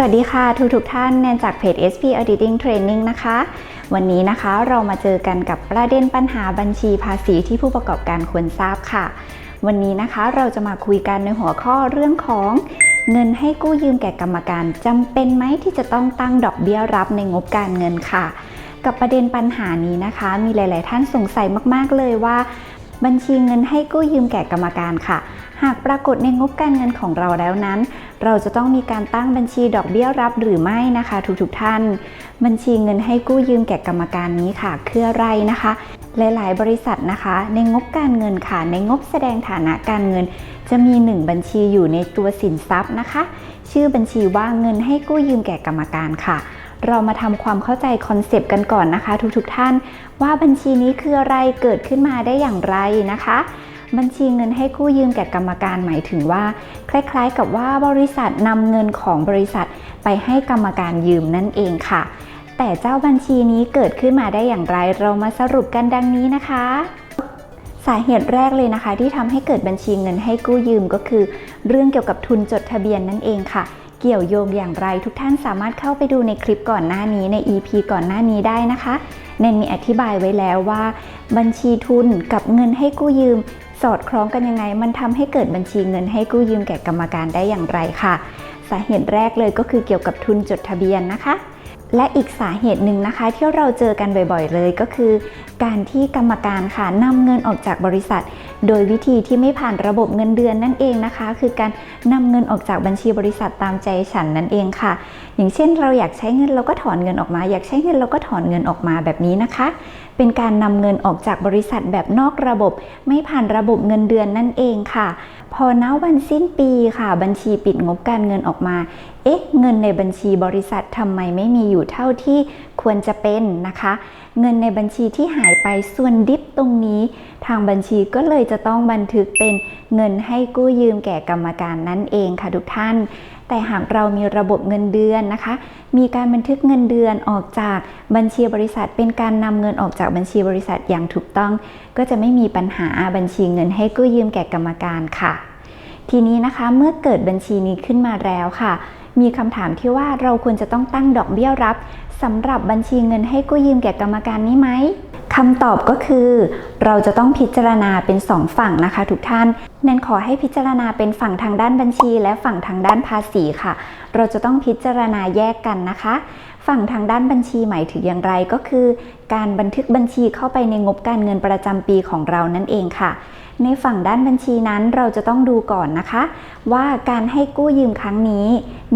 สวัสดีค่ะทุกทุกท่านแนนจากเพจ SP Auditing Training นะคะ วันนี้นะคะเรามาเจอกันกับประเด็นปัญหาบัญชีภาษีที่ผู้ประกอบการควรทราบค่ะ วันนี้นะคะเราจะมาคุยกันในหัวข้อเรื่องของเงินให้กู้ยืมแก่กรรมการจำเป็นไหมที่จะต้องตั้งดอกเบี้ยรับในงบการเงินค่ะ กับประเด็นปัญหานี้นะคะ มีหลาย ๆ ท่านสงสัยมาก ๆ เลยว่า บัญชีเงินให้กู้ยืมแก่กรรมการค่ะ หากปรากฏในงบการเงินของเราแล้วนั้น เราจะต้องมีการตั้งบัญชีดอกเบี้ยรับหรือไม่นะคะ ทุกๆท่าน บัญชีเงินให้กู้ยืมแก่กรรมการนี้ค่ะ คืออะไรนะคะ หลายๆ บริษัทนะคะ ในงบการเงินค่ะ ในงบแสดงฐานะการเงิน จะมี 1 บัญชีอยู่ในตัวสินทรัพย์นะคะ ชื่อบัญชีว่าเงินให้กู้ยืมแก่กรรมการค่ะ เรามาทำความเข้าใจคอนเซปต์กันก่อนนะคะ ทุกๆท่าน ว่าบัญชีนี้คืออะไรเกิดขึ้นมาได้อย่างไรนะคะ บัญชีเงินให้กู้ยืมแก่กรรมการหมายถึงว่า คล้ายๆ กับว่าบริษัทนำเงินของบริษัทไปให้กรรมการยืมนั่นเองค่ะ แต่เจ้าบัญชีนี้เกิดขึ้นมาได้อย่างไร เรามาสรุปกันดังนี้นะคะสาเหตุแรกเลยนะคะที่ทำให้เกิดบัญชีเงินให้กู้ยืมก็คือ เรื่องเกี่ยวกับทุนจดทะเบียนนั่นเองค่ะ เกี่ยวโยงอย่างไรทุกท่านสามารถเข้าไปดูในคลิปก่อนหน้านี้ใน EP ก่อนหน้านี้ได้นะคะ เนนมีอธิบายไว้แล้วว่า บัญชีทุนกับเงินให้กู้ยืม สอดคล้องกันยังไง มันทำให้เกิดบัญชีเงินให้กู้ยืมแก่กรรมการได้อย่างไรค่ะ สาเหตุแรกเลยก็คือเกี่ยวกับทุนจดทะเบียนนะคะและอีกสาเหตุหนึ่งนะคะที่เราเจอกันบ่อยๆเลยก็คือ การที่กรรมการค่ะนำเงินออกจากบริษัท โดยวิธีที่ไม่ผ่านระบบเงินเดือนนั่นเองนะคะ คือการนำเงินออกจากบัญชีบริษัทตามใจฉันนั่นเองค่ะ อย่างเช่น เราอยากใช้เงินเราก็ถอนเงินออกมา อยากใช้เงินเราก็ถอนเงินออกมาแบบนี้นะคะ เป็นการนำเงินออกจากบริษัทแบบนอกระบบ ไม่ผ่านระบบเงินเดือนนั่นเองค่ะ พอณวันสิ้นปีค่ะ บัญชีปิดงบการเงินออกมาเอ๊ะเงินในบัญชีบริษัททำไมไม่มีอยู่เท่าที่ควรจะเป็นนะคะ เงินในบัญชีที่หายไปส่วนดิฟตรงนี้ ทางบัญชีก็เลยจะต้องบันทึกเป็นเงินให้กู้ยืมแก่กรรมการนั่นเองค่ะทุกท่าน แต่หากเรามีระบบเงินเดือนนะคะ มีการบันทึกเงินเดือนออกจากบัญชีบริษัท เป็นการนำเงินออกจากบัญชีบริษัทอย่างถูกต้อง ก็จะไม่มีปัญหาบัญชีเงินให้กู้ยืมแก่กรรมการค่ะ ทีนี้นะคะเมื่อเกิดบัญชีนี้ขึ้นมาแล้วค่ะมีคำถามที่ว่าเราควรจะต้องตั้งดอกเบี้ยรับ สำหรับบัญชีเงินให้กู้ยืมแก่กรรมการนี้ไหมคำตอบก็คือ เราจะต้องพิจารณาเป็น2ฝั่งนะคะทุกท่านแนนขอให้พิจารณาเป็นฝั่งทางด้านบัญชี และฝั่งทางด้านภาษีค่ะ เราจะต้องพิจารณาแยกกันนะคะ ฝั่งทางด้านบัญชีหมายถึงอย่างไรก็คือ การบันทึกบัญชีเข้าไปในงบการเงินประจำปีของเรานั่นเองค่ะ ในฝั่งด้านบัญชีนั้นเราจะต้องดูก่อนนะคะ ว่าการให้กู้ยืมครั้งนี้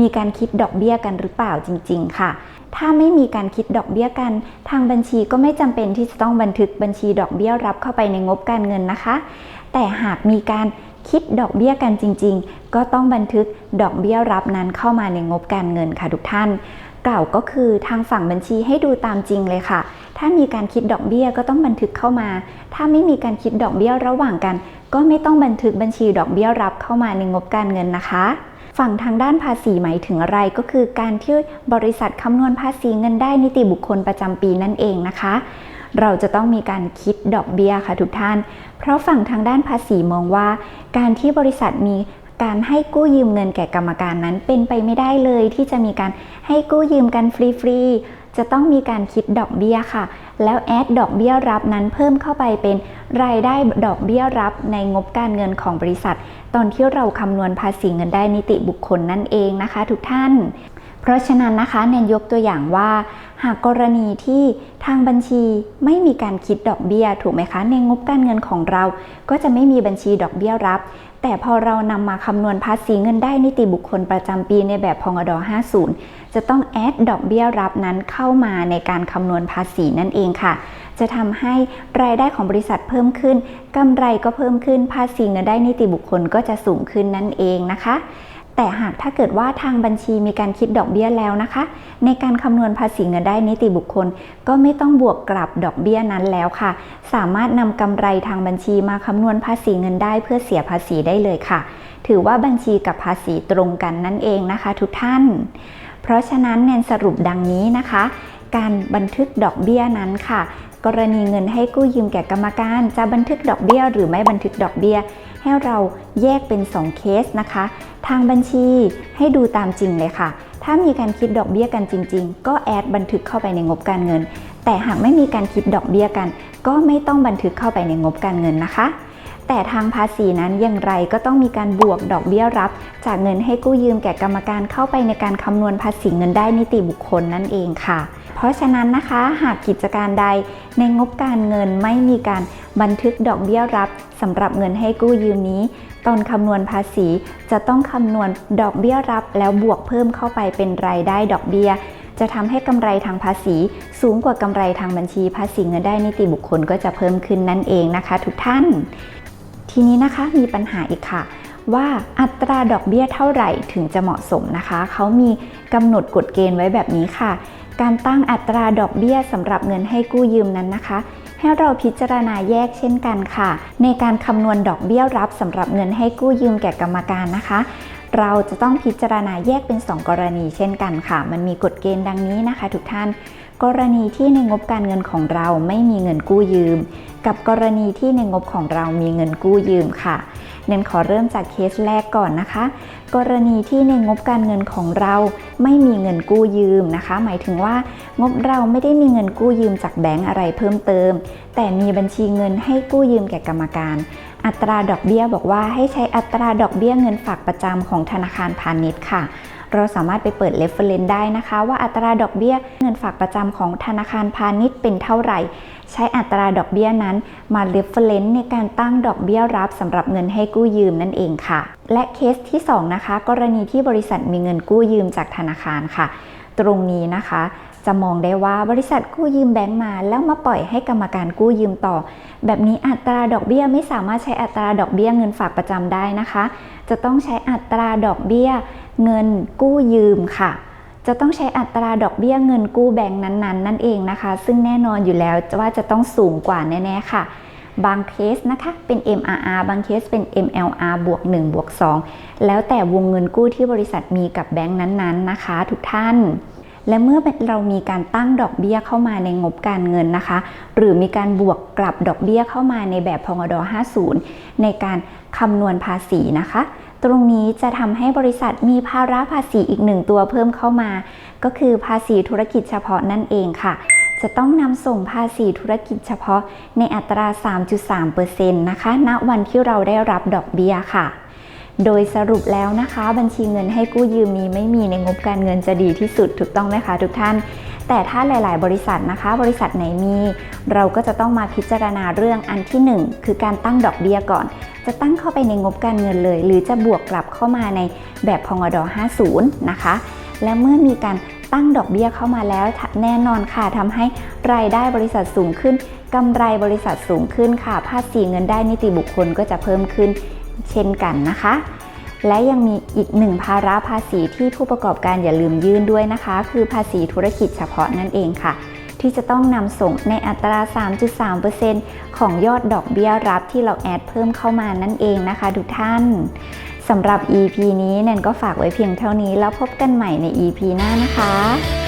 มีการคิดดอกเบี้ยกันหรือเปล่าจริง ๆ ค่ะ ถ้าไม่มีการคิดดอกเบี้ยกัน ทางบัญชีก็ไม่จำเป็นที่จะต้องบันทึกบัญชีดอกเบี้ยรับเข้าไปในงบการเงินนะคะ แต่หากมีการคิดดอกเบี้ยกันจริง ๆ ก็ต้องบันทึกดอกเบี้ยรับนั้นเข้ามาในงบการเงินค่ะทุกท่าน กล่าวก็คือทางฝั่งบัญชีให้ดูตามจริงเลยค่ะ ถ้ามีการคิดดอกเบี้ยก็ต้องบันทึกเข้ามา ถ้าไม่มีการคิดดอกเบี้ยระหว่างกัน ก็ไม่ต้องบันทึกบัญชีดอกเบี้ยรับเข้ามาในงบการเงินนะคะ ฝั่งทางด้านภาษีหมายถึงอะไรก็คือการที่บริษัทคำนวณภาษีเงินได้นิติบุคคลประจำปีนั่นเองนะคะ เราจะต้องมีการคิดดอกเบี้ยค่ะทุกท่าน เพราะฝั่งทางด้านภาษีมองว่า การที่บริษัทมี การให้กู้ยืมเงินแก่กรรมการนั้นเป็นไปไม่ได้เลยที่จะมีการให้กู้ยืมกันฟรีๆ จะต้องมีการคิดดอกเบี้ยค่ะ แล้วแอดดอกเบี้ยรับนั้นเพิ่มเข้าไปเป็นรายได้ดอกเบี้ยรับในงบการเงินของบริษัท ตอนที่เราคำนวณภาษีเงินได้นิติบุคคลนั่นเองนะคะ ทุกท่าน เพราะฉะนั้นนะคะเนนยกตัวอย่างว่า หากกรณีที่ทางบัญชีไม่มีการคิดดอกเบี้ยถูกไหมคะ ในงบการเงินของเรา ก็จะไม่มีบัญชีดอกเบี้ยรับ แต่พอเรานำมาคำนวณภาษีเงินได้นิติบุคคลประจำปีในแบบพงด50 จะต้องแอดดอกเบี้ยรับนั้นเข้ามาในการคำนวณภาษีนั่นเองค่ะจะทำให้รายได้ของบริษัทเพิ่มขึ้นกำไรก็เพิ่มขึ้น ภาษีเงินได้นิติบุคคลก็จะสูงขึ้นนั่นเองนะคะ แต่หากถ้าเกิดว่าทางบัญชีมีการคิดดอกเบี้ยแล้วนะคะ ในการคำนวณภาษีเงินได้นิติบุคคล ก็ไม่ต้องบวกกลับดอกเบี้ยนั้นแล้วค่ะ สามารถนำกำไรทางบัญชีมาคำนวณภาษีเงินได้เพื่อเสียภาษีได้เลยค่ะ ถือว่าบัญชีกับภาษีตรงกันนั่นเองนะคะ ทุกท่าน เพราะฉะนั้นแนนสรุปดังนี้นะคะ การบันทึกดอกเบี้ยนั้นค่ะ กรณีเงินให้กู้ยืมแก่กรรมการ จะบันทึกดอกเบี้ยหรือไม่บันทึกดอกเบี้ย ให้เราแยกเป็น 2 เคสนะคะ ทางบัญชีให้ดูตามจริงเลยค่ะ ถ้ามีการคิดดอกเบี้ยกันจริง ๆ ก็แอดบันทึกเข้าไปในงบการเงิน แต่หากไม่มีการคิดดอกเบี้ยกัน ก็ไม่ต้องบันทึกเข้าไปในงบการเงินนะคะ แต่ทางภาษีนั้นอย่างไรก็ต้องมีการบวกดอกเบี้ยรับ จากเงินให้กู้ยืมแก่กรรมการเข้าไปในการคำนวณภาษีเงินได้นิติบุคคลนั่นเองค่ะ ราะฉะนั้นนะคะหากกิจการใดในงบการเงินไม่มีการบันทึกดอกเบี้ยรับสำหรับเงินให้กู้ยืมนี้ตอนคำนวณภาษีจะต้องคำนวณดอกเบี้ยรับแล้วบวกเพิ่มเข้าไปเป็นรายได้ดอกเบี้ย จะทำให้กำไรทางภาษีสูงกว่ากำไรทางบัญชี ภาษีเงินได้นิติบุคคลก็จะเพิ่มขึ้นนั่นเองนะคะ ทุกท่าน ทีนี้นะคะมีปัญหาอีกค่ะ ว่าอัตราดอกเบี้ยเท่าไหร่ถึงจะเหมาะสมนะคะ เขามีกำหนดกฎเกณฑ์ไว้แบบนี้ค่ะ การตั้งอัตราดอกเบี้ยสำหรับเงินให้กู้ยืมนั้นนะคะ ให้เราพิจารณาแยกเช่นกันค่ะ ในการคำนวณดอกเบี้ยรับสำหรับเงินให้กู้ยืมแก่กรรมการนะคะ เราจะต้องพิจารณาแยกเป็น 2 กรณีเช่นกันค่ะ มันมีกฎเกณฑ์ดังนี้นะคะ ทุกท่าน กรณีที่ในงบการเงินของเราไม่มีเงินกู้ยืม กับกรณีที่ในงบของเรามีเงินกู้ยืมค่ะ เน้นขอเริ่มจากเคสแรกก่อนนะคะ กรณีที่ในงบการเงินของเราไม่มีเงินกู้ยืมนะคะ หมายถึงว่างบเราไม่ได้มีเงินกู้ยืมจากแบงก์อะไรเพิ่มเติม แต่มีบัญชีเงินให้กู้ยืมแก่กรรมการ อัตราดอกเบี้ยบอกว่าให้ใช้อัตราดอกเบี้ยเงินฝากประจำของธนาคารพาณิชย์ค่ะ เราสามารถไปเปิด reference ได้นะคะ ว่าอัตราดอกเบี้ยเงินฝากประจำของธนาคารพาณิชย์เป็นเท่าไหร่ ใช้อัตราดอกเบี้ยนั้นมา reference ในการตั้งดอกเบี้ยรับสำหรับเงินให้กู้ยืมนั่นเองค่ะ และเคสที่ 2 นะคะ กรณีที่บริษัทมีเงินกู้ยืมจากธนาคารค่ะ ตรงนี้นะคะจะมองได้ว่าบริษัทกู้ยืมแบงก์มาแล้วมาปล่อยให้กรรมการกู้ยืมต่อ แบบนี้อัตราดอกเบี้ยไม่สามารถใช้อัตราดอกเบี้ยเงินฝากประจำได้นะคะ จะต้องใช้อัตราดอกเบี้ย เงินกู้ยืมค่ะ จะต้องใช้อัตราดอกเบี้ยเงินกู้แบงก์นั้นๆ นั่นเองนะคะ ซึ่งแน่นอนอยู่แล้วว่าจะต้องสูงกว่าแน่ๆค่ะ บางเคสนะคะเป็น MRR บางเคสเป็น MLR บวก1บวก2แล้วแต่วงเงินกู้ที่บริษัทมีกับแบงก์นั้นๆนะคะ ทุกท่านและเมื่อเรามีการตั้งดอกเบี้ยเข้ามาในงบการเงินนะคะ หรือมีการบวกกลับดอกเบี้ยเข้ามาในแบบพงด50 ในการคำนวณภาษีนะคะ ตรงนี้จะทำให้บริษัทมีภาระภาษีอีกหนึ่งตัวเพิ่มเข้ามา ก็คือภาษีธุรกิจเฉพาะนั่นเองค่ะ จะต้องนำส่งภาษีธุรกิจเฉพาะในอัตรา 3.3%นะคะ ณ วันที่เราได้รับดอกเบี้ยค่ะโดยสรุปแล้วนะคะ บัญชีเงินให้กู้ยืมมีไม่มีในงบการเงินจะดีที่สุดถูกต้องไหมคะทุกท่าน แต่ถ้าหลาย ๆ บริษัทนะคะ บริษัทไหนมี เราก็จะต้องมาพิจารณาเรื่องอันที่ 1 คือการตั้งดอกเบี้ยก่อน จะตั้งเข้าไปในงบการเงินเลย หรือจะบวกกลับเข้ามาในแบบพงด50 นะคะ และเมื่อมีการตั้งดอกเบี้ยเข้ามาแล้วแน่นอนค่ะทำให้รายได้บริษัทสูงขึ้นกำไรบริษัทสูงขึ้นค่ะ ภาษีเงินได้นิติบุคคลก็จะเพิ่มขึ้นเช่นกันนะคะ และยังมีอีกหนึ่งภาระภาษีที่ผู้ประกอบการอย่าลืมยื่นด้วยนะคะ คือภาษีธุรกิจเฉพาะนั่นเองค่ะ ที่จะต้องนำส่งในอัตรา 3.3%ของยอดดอกเบี้ยรับที่เราแอดเพิ่มเข้ามานั่นเองนะคะทุกท่านสำหรับ EP นี้แนนก็ฝากไว้เพียงเท่านี้แล้วพบกันใหม่ใน EP หน้านะคะ